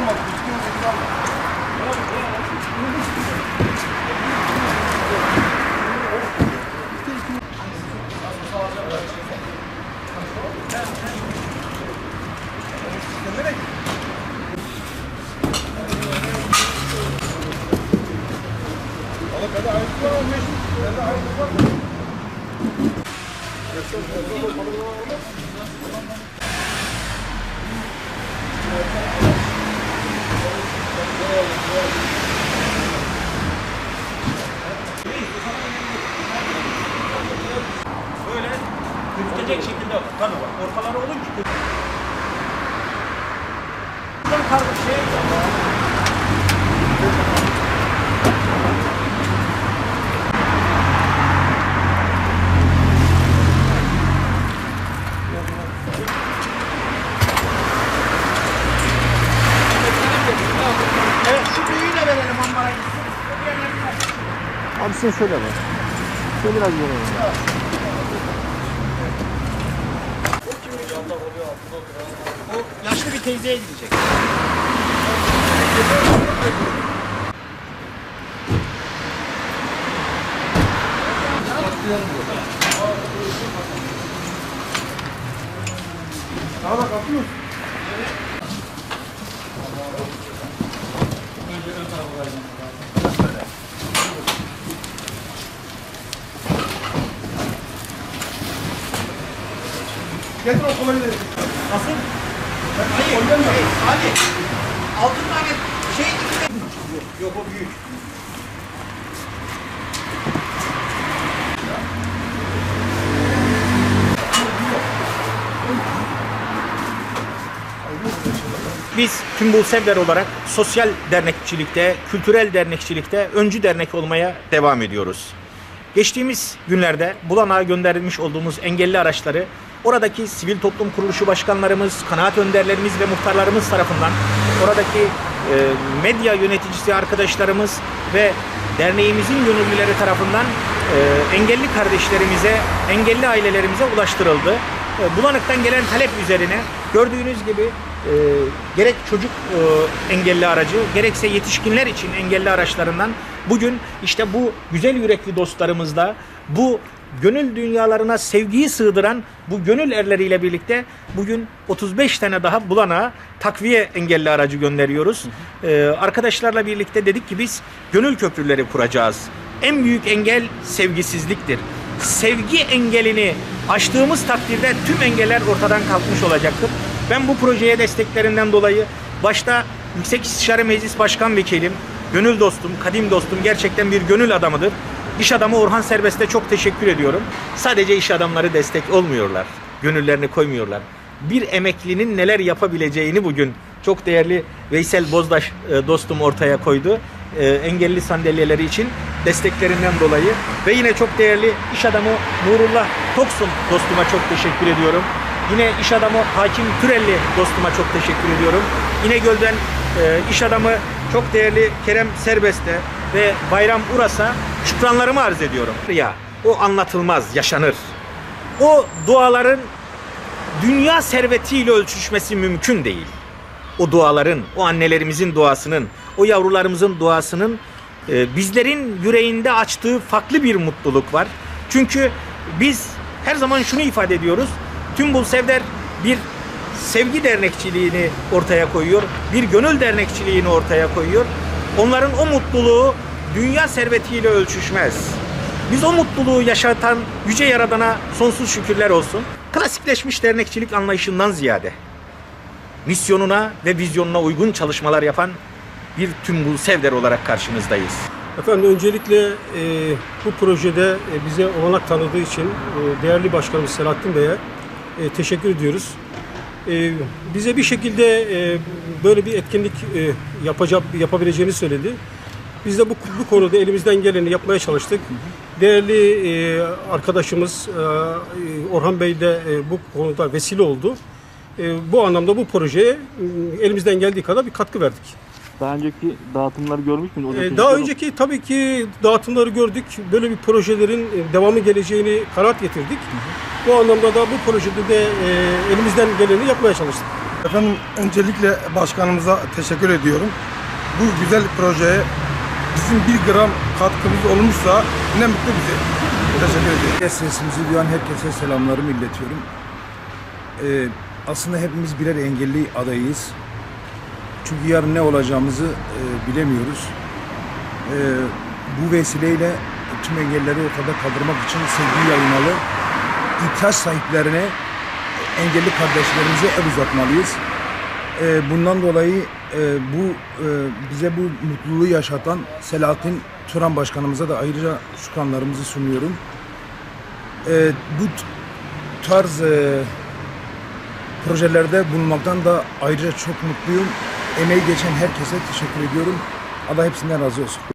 Olmadı. Üstüne sekiz alma. Oğlum bende kanı var. Ortaları olunca Buradan karşı şey Evet, şu büyüğü de verelim ambara gitsin. Abi sen şöyle bak. Şöyle biraz yana bak. O yaşlı bir teyzeye gidecek. Daha da kapıyor. Getir o da. Nasıl? Hayır, hayır, hayır. Altı tane şey Yok o büyük. Biz Tümbul Sevder olarak sosyal dernekçilikte, kültürel dernekçilikte öncü dernek olmaya devam ediyoruz. Geçtiğimiz günlerde Bulanak'a gönderilmiş olduğumuz engelli araçları oradaki sivil toplum kuruluşu başkanlarımız, kanaat önderlerimiz ve muhtarlarımız tarafından oradaki e, medya yöneticisi arkadaşlarımız ve derneğimizin gönüllüleri tarafından e, engelli kardeşlerimize, engelli ailelerimize ulaştırıldı. E, Bulanık'tan gelen talep üzerine gördüğünüz gibi e, gerek çocuk e, engelli aracı gerekse yetişkinler için engelli araçlarından bugün işte bu güzel yürekli dostlarımızla bu gönül dünyalarına sevgiyi sığdıran bu gönül erleriyle birlikte bugün 35 tane daha bulana takviye engelli aracı gönderiyoruz. E, arkadaşlarla birlikte dedik ki biz gönül köprüleri kuracağız. En büyük engel sevgisizliktir sevgi engelini aştığımız takdirde tüm engeller ortadan kalkmış olacaktır. Ben bu projeye desteklerinden dolayı başta Yüksek İstişare Meclis Başkan Vekilim, gönül dostum, kadim dostum, gerçekten bir gönül adamıdır. İş adamı Orhan Serbest'e çok teşekkür ediyorum. Sadece iş adamları destek olmuyorlar. Gönüllerini koymuyorlar. Bir emeklinin neler yapabileceğini bugün çok değerli Veysel Bozdaş e, dostum ortaya koydu. E, engelli sandalyeleri için desteklerinden dolayı ve yine çok değerli iş adamı Nurullah Toksun dostuma çok teşekkür ediyorum. Yine iş adamı Hakim Türelli dostuma çok teşekkür ediyorum. İnegöl'den e, iş adamı çok değerli Kerem Serbest'e ve Bayram Uras'a şükranlarımı arz ediyorum. Ya o anlatılmaz, yaşanır. O duaların dünya servetiyle ölçüşmesi mümkün değil. O duaların, o annelerimizin duasının, o yavrularımızın duasının e, bizlerin yüreğinde açtığı farklı bir mutluluk var. Çünkü biz her zaman şunu ifade ediyoruz. Tümbul Sevder bir sevgi dernekçiliğini ortaya koyuyor. Bir gönül dernekçiliğini ortaya koyuyor. Onların o mutluluğu dünya servetiyle ölçüşmez. Biz o mutluluğu yaşatan Yüce Yaradan'a sonsuz şükürler olsun. Klasikleşmiş dernekçilik anlayışından ziyade misyonuna ve vizyonuna uygun çalışmalar yapan bir tümbul sevder olarak karşınızdayız. Efendim öncelikle e, bu projede e, bize olanak tanıdığı için e, değerli başkanımız Selahattin Bey'e e, teşekkür ediyoruz. E, bize bir şekilde e, böyle bir etkinlik e, yapacak yapabileceğini söyledi. Biz de bu, bu konuda elimizden geleni yapmaya çalıştık. Değerli e, arkadaşımız e, Orhan Bey de e, bu konuda vesile oldu. E, bu anlamda bu projeye e, elimizden geldiği kadar bir katkı verdik. Daha önceki dağıtımları görmüş müydün? Orada Ee, çocuklar- Daha önceki tabii ki dağıtımları gördük. Böyle bir projelerin e, devamı geleceğini kanaat getirdik. Bu anlamda da bu projede de e, elimizden geleni yapmaya çalıştık. Efendim öncelikle başkanımıza teşekkür ediyorum. Bu güzel projeye bizim bir gram katkımız olmuşsa ne mutlu bize. Teşekkür ediyorum. Sesimizi duyan herkese selamlarımı iletiyorum. Ee, aslında hepimiz birer engelli adayıyız. Çünkü yarın ne olacağımızı e, bilemiyoruz. Ee, bu vesileyle tüm engelleri ortada kaldırmak için sevgi yayınlalı ihtiyaç sahiplerine engelli kardeşlerimize el uzatmalıyız. Ee, bundan dolayı e, bu e, bize bu mutluluğu yaşatan Selahattin Turan Başkanımıza da ayrıca şükranlarımızı sunuyorum. Ee, bu tarz e, projelerde bulunmaktan da ayrıca çok mutluyum. Emeği geçen herkese teşekkür ediyorum. Allah hepsinden razı olsun.